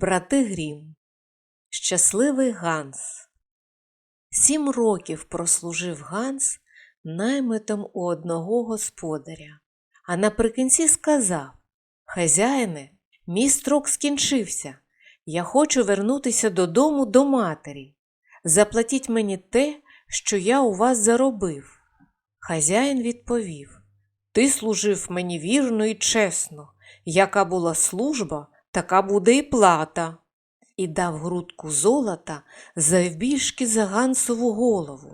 Брати Грім. Щасливий Ганс. Сім років прослужив Ганс наймитом у одного господаря, а наприкінці сказав Хазяїне, мій строк скінчився. Я хочу вернутися додому до матері. Заплатіть мені те, що я у вас заробив. Хазяїн відповів Ти служив мені вірно і чесно. Яка була служба, така буде і плата. І дав грудку золота завбільшки за Гансову голову.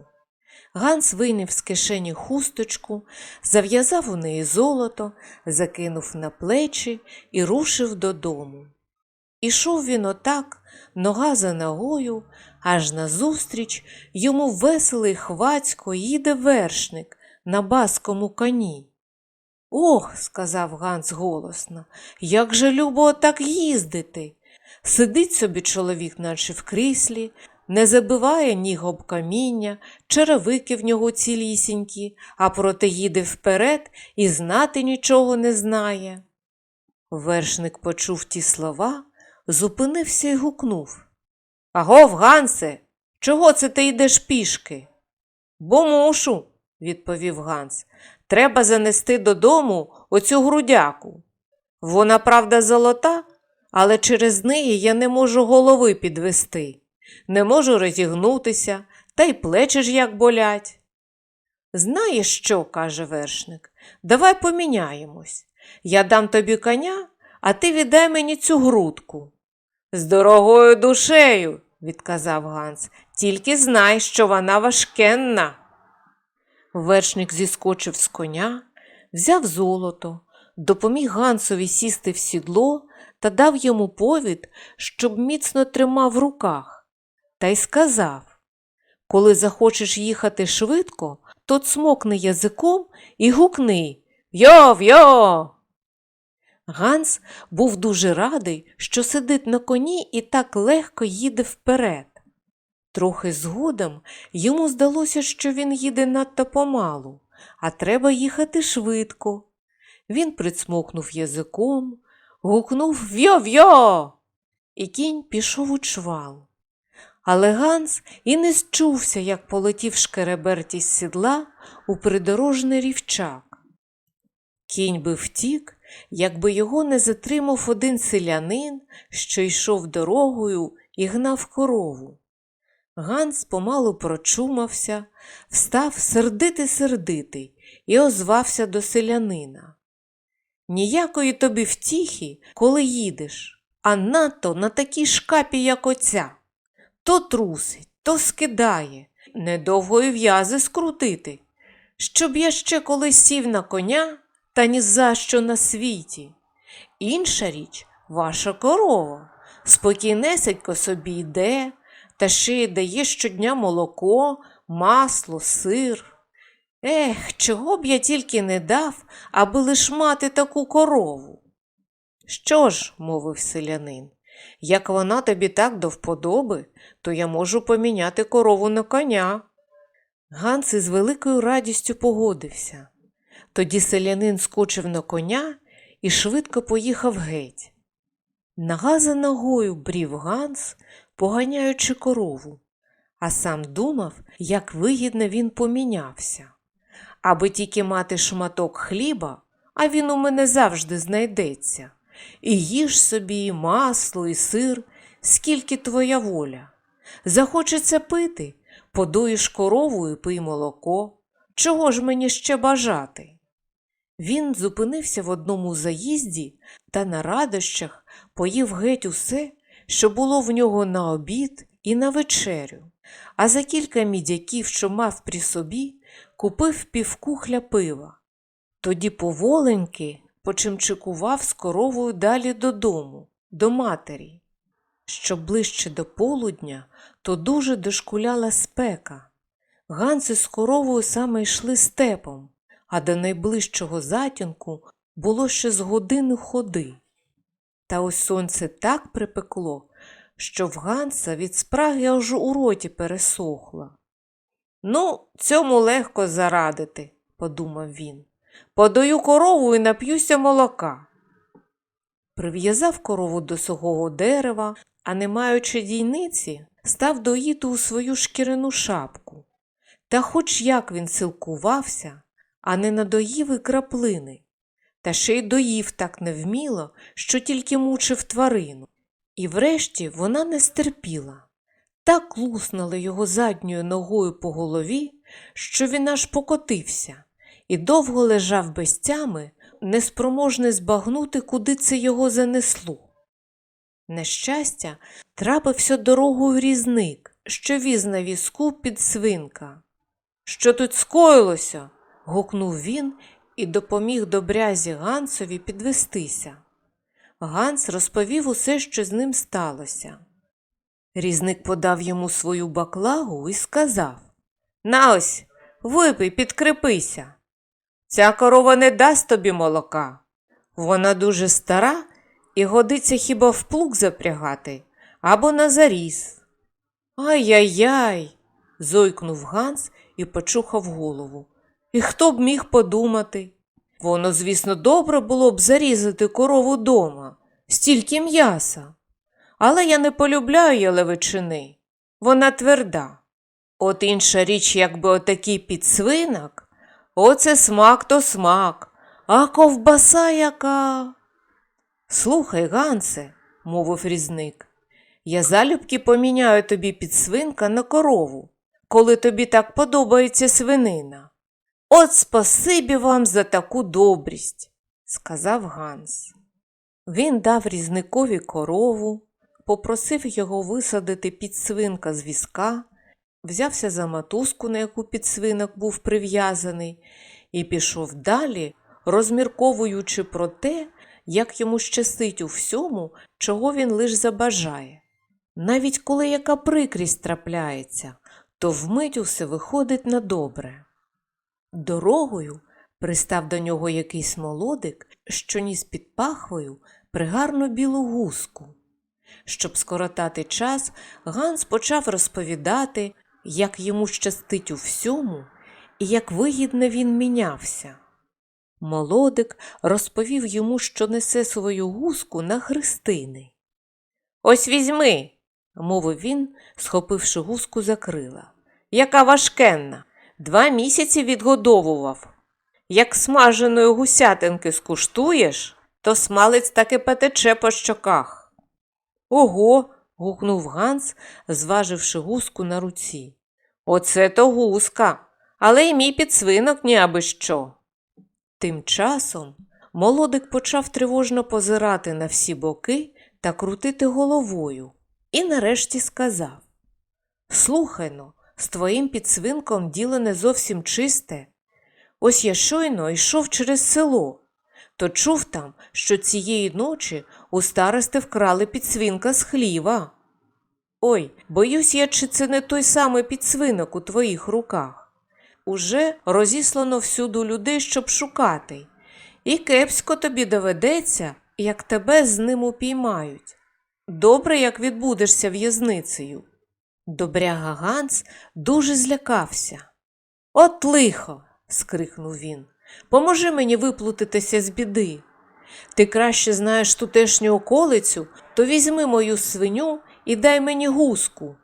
Ганс вийняв з кишені хусточку, зав'язав у неї золото, закинув на плечі і рушив додому. Ішов він отак, нога за ногою, аж назустріч йому веселий хвацько їде вершник на баскому коні. Ох, сказав Ганс голосно, як же любо так їздити. Сидить собі чоловік, наче в кріслі, не забиває ніг об каміння, черевики в нього цілісінькі, а проте їде вперед і знати нічого не знає. Вершник почув ті слова, зупинився і гукнув. Агов, Гансе, чого це ти йдеш пішки? Бо мушу, відповів Ганс. Треба занести додому оцю грудяку. Вона, правда, золота, але через неї я не можу голови підвести, не можу розігнутися, та й плечі ж як болять. Знаєш що, каже вершник, давай поміняємось. Я дам тобі коня, а ти віддай мені цю грудку. З дорогою душею, відказав Ганс, тільки знай, що вона важкенна. Вершник зіскочив з коня, взяв золото, допоміг Гансові сісти в сідло та дав йому повід, щоб міцно тримав в руках, та й сказав Коли захочеш їхати швидко, то цмокни язиком і гукни Йо, йо. Ганс був дуже радий, що сидить на коні і так легко їде вперед. Трохи згодом йому здалося, що він їде надто помалу, а треба їхати швидко. Він прицмокнув язиком, гукнув В'йо-в'йо! І кінь пішов у чвал. Але Ганс і не счувся, як полетів шкереберті з сідла у придорожний рівчак. Кінь би втік, якби його не затримав один селянин, що йшов дорогою і гнав корову. Ганс помалу прочумався, встав сердити сердитий і озвався до селянина. Ніякої тобі втіхи, коли їдеш, а надто на такій шкапі, як оця. То трусить, то скидає, недовго і в'язи скрутити, щоб я ще колись сів на коня, та ні за що на світі. Інша річ ваша корова, спокійнесенько собі йде, та й дає щодня молоко, масло, сир. Ех, чого б я тільки не дав, аби лиш мати таку корову. Що ж, мовив селянин, як вона тобі так до вподоби, то я можу поміняти корову на коня. Ганс із великою радістю погодився. Тоді селянин скочив на коня і швидко поїхав геть. Нога за ногою брів Ганс, поганяючи корову, а сам думав, як вигідно він помінявся. Аби тільки мати шматок хліба, а він у мене завжди знайдеться. І їж собі і масло, і сир, скільки твоя воля. Захочеться пити, подуєш корову і пий молоко. Чого ж мені ще бажати? Він зупинився в одному заїзді та на радощах поїв геть усе, що було в нього на обід і на вечерю, а за кілька мідяків, що мав при собі, купив півкухля пива. Тоді поволеньки почимчикував з коровою далі додому, до матері. Щоб ближче до полудня, то дуже дошкуляла спека. Ганси з коровою саме йшли степом, а до найближчого затінку було ще з години ходи. Та ось сонце так припекло, що в Ганса від спраги аж у роті пересохло. Ну, цьому легко зарадити, подумав він. Подаю корову і нап'юся молока. Прив'язав корову до сухого дерева, а не маючи дійниці, став доїти у свою шкіряну шапку. Та хоч як він силкувався, а не надоїв і краплини, та ще й доїв так невміло, що тільки мучив тварину. І врешті вона не стерпіла. Так луснула його задньою ногою по голові, що він аж покотився, і довго лежав без тями, неспроможний збагнути, куди це його занесло. Нещастя, трапився дорогою різник, що віз на візку під свинка. Що тут скоїлося? гукнув він і допоміг добрязі Гансові підвестися. Ганс розповів усе, що з ним сталося. Різник подав йому свою баклагу і сказав На ось, випий, підкрепися. Ця корова не дасть тобі молока. Вона дуже стара і годиться хіба в плуг запрягати або на заріз. Ай-яй-яй. зойкнув Ганс і почухав голову. І хто б міг подумати? Воно, звісно, добре було б зарізати корову дома, стільки м'яса. Але я не полюбляю ялевичини. Вона тверда. От інша річ, якби отакий підсвинок, оце смак то смак, а ковбаса яка. Слухай, Гансе, мовив різник, я залюбки поміняю тобі підсвинка на корову, коли тобі так подобається свинина. От спасибі вам за таку добрість, сказав Ганс. Він дав різникові корову, попросив його висадити підсвинка з візка, взявся за матузку, на яку підсвинок був прив'язаний, і пішов далі, розмірковуючи про те, як йому щастить у всьому, чого він лиш забажає. Навіть коли яка прикрість трапляється, то вмить усе виходить на добре. Дорогою пристав до нього якийсь молодик, що ніс під пахвою пригарну білу гуску. Щоб скоротати час, Ганс почав розповідати, як йому щастить у всьому і як вигідно він мінявся. Молодик розповів йому, що несе свою гуску на хрестини. Ось візьми, мовив він, схопивши гуску за крила. Яка важкенна. Два місяці відгодовував. Як смаженої гусятинки скуштуєш, то смалець таки потече по щоках. Ого. гукнув Ганс, зваживши гуску на руці. Оце то гуска, але й мій підсвинок ні що. Тим часом молодик почав тривожно позирати на всі боки та крутити головою і нарешті сказав Слухай но, з твоїм підсвинком діло не зовсім чисте. Ось я щойно йшов через село, то чув там, що цієї ночі у старости вкрали підсвинка з хліва. Ой, боюсь я, чи це не той самий підсвинок у твоїх руках. Уже розіслано всюду людей, щоб шукати, і кепсько тобі доведеться, як тебе з ним упіймають. Добре, як відбудешся в'язницею. Добряга Ганс дуже злякався. От лихо. скрикнув він. Поможи мені виплутатися з біди. Ти краще знаєш тутешню околицю, то візьми мою свиню і дай мені гуску.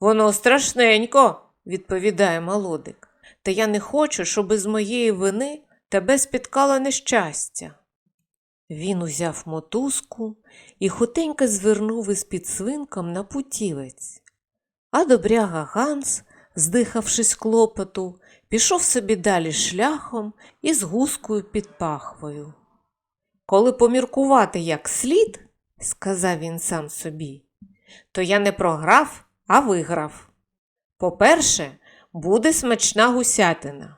Воно страшненько, відповідає молодик, та я не хочу, щоб з моєї вини тебе спіткало нещастя. Він узяв мотузку і хутенько звернув із підсвинком на путівець. А добряга Ганс, здихавшись клопоту, пішов собі далі шляхом із гускою під пахвою. Коли поміркувати як слід, сказав він сам собі, то я не програв, а виграв. По-перше, буде смачна гусятина.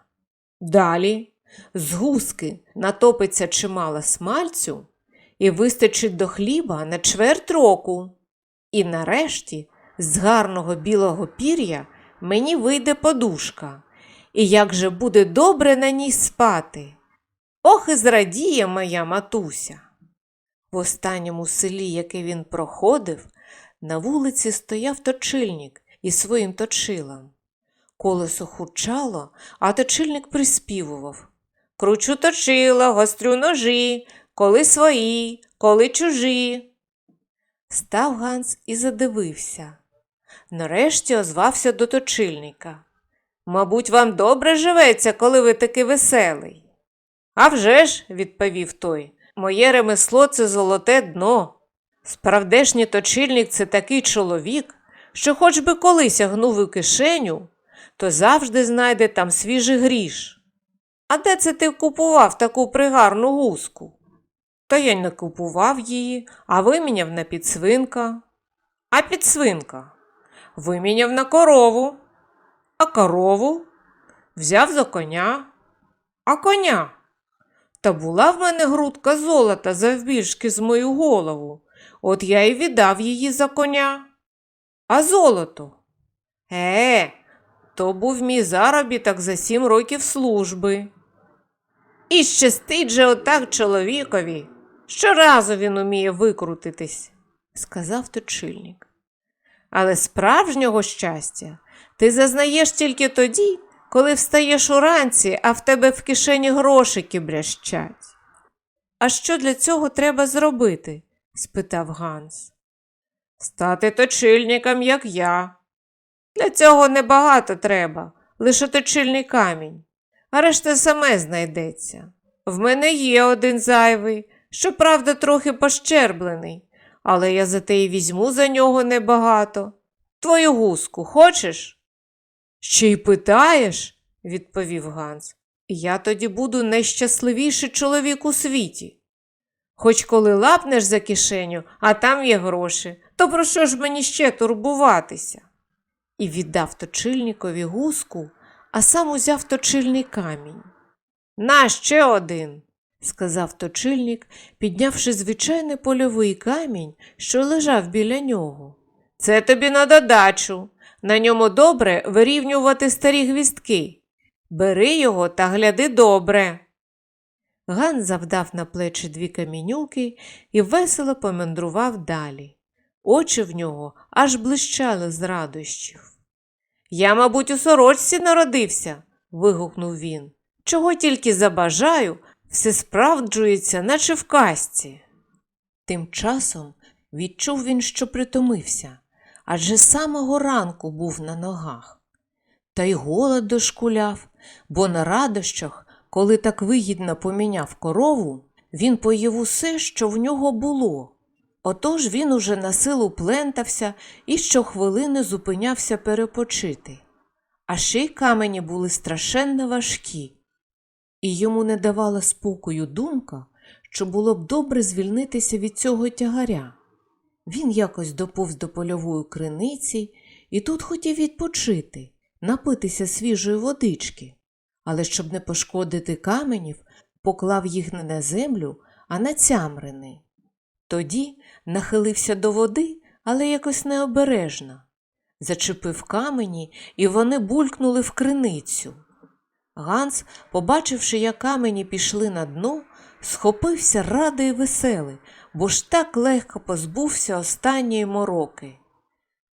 Далі з гуски натопиться чимало смальцю і вистачить до хліба на чверть року. І нарешті з гарного білого пір'я мені вийде подушка, і як же буде добре на ній спати. Ох і зрадіє моя матуся. В останньому селі, яке він проходив, на вулиці стояв точильник із своїм точилом. Колесо хурчало, а точильник приспівував Кручу точила, гострю ножі, коли свої, коли чужі. Став Ганс і задивився. Нарешті озвався до точильника. Мабуть, вам добре живеться, коли ви такий веселий. «А вже ж», – відповів той, моє ремесло це золоте дно. Справдешній точильник це такий чоловік, що хоч би колись гнув у кишеню, то завжди знайде там свіжий гріш. А де це ти купував таку пригарну гуску? Та я не купував її, а виміняв на підсвинка. А підсвинка виміняв на корову, а корову взяв за коня, а коня. Та була в мене грудка золота завбільшки з мою голову, от я й віддав її за коня. А золото? Е, то був мій заробіток за сім років служби. І щастить же отак чоловікові. Щоразу він уміє викрутитись, сказав точильник. Але справжнього щастя ти зазнаєш тільки тоді, коли встаєш уранці, а в тебе в кишені грошики брящать. А що для цього треба зробити? спитав Ганс. Стати точильником, як я. Для цього небагато треба, лише точильний камінь, а решта саме знайдеться. В мене є один зайвий, щоправда, трохи пощерблений, але я за те й візьму за нього небагато. Твою гуску хочеш? Ще й питаєш, відповів Ганс. Я тоді буду найщасливіший чоловік у світі. Хоч коли лапнеш за кишеню, а там є гроші, то про що ж мені ще турбуватися? І віддав точильникові гуску, а сам узяв точильний камінь. На ще один, сказав точильник, піднявши звичайний польовий камінь, що лежав біля нього. Це тобі на додачу. На ньому добре вирівнювати старі гвістки. Бери його та гляди добре. Ган завдав на плечі дві камінюки і весело помандрував далі. Очі в нього аж блищали з радощів. Я, мабуть, у сорочці народився, вигукнув він. Чого тільки забажаю, все справджується, наче в казці. Тим часом відчув він, що притомився, адже самого ранку був на ногах. Та й голод дошкуляв, бо на радощах, коли так вигідно поміняв корову, він поїв усе, що в нього було. Отож він уже на силу плентався і щохвилини зупинявся перепочити. А ще й камені були страшенно важкі, і йому не давала спокою думка, що було б добре звільнитися від цього тягаря. Він якось доповз до польової криниці і тут хотів відпочити, напитися свіжої водички, але щоб не пошкодити каменів, поклав їх не на землю, а на цямрини. Тоді нахилився до води, але якось необережно. Зачепив камені, і вони булькнули в криницю. Ганс, побачивши, як камені пішли на дно, схопився радий і веселий, бо ж так легко позбувся останньої мороки.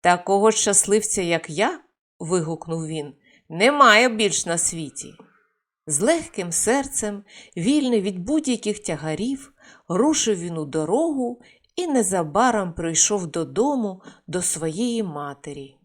Такого щасливця, як я, вигукнув він, немає більш на світі. З легким серцем, вільний від будь-яких тягарів, рушив він у дорогу і незабаром прийшов додому до своєї матері.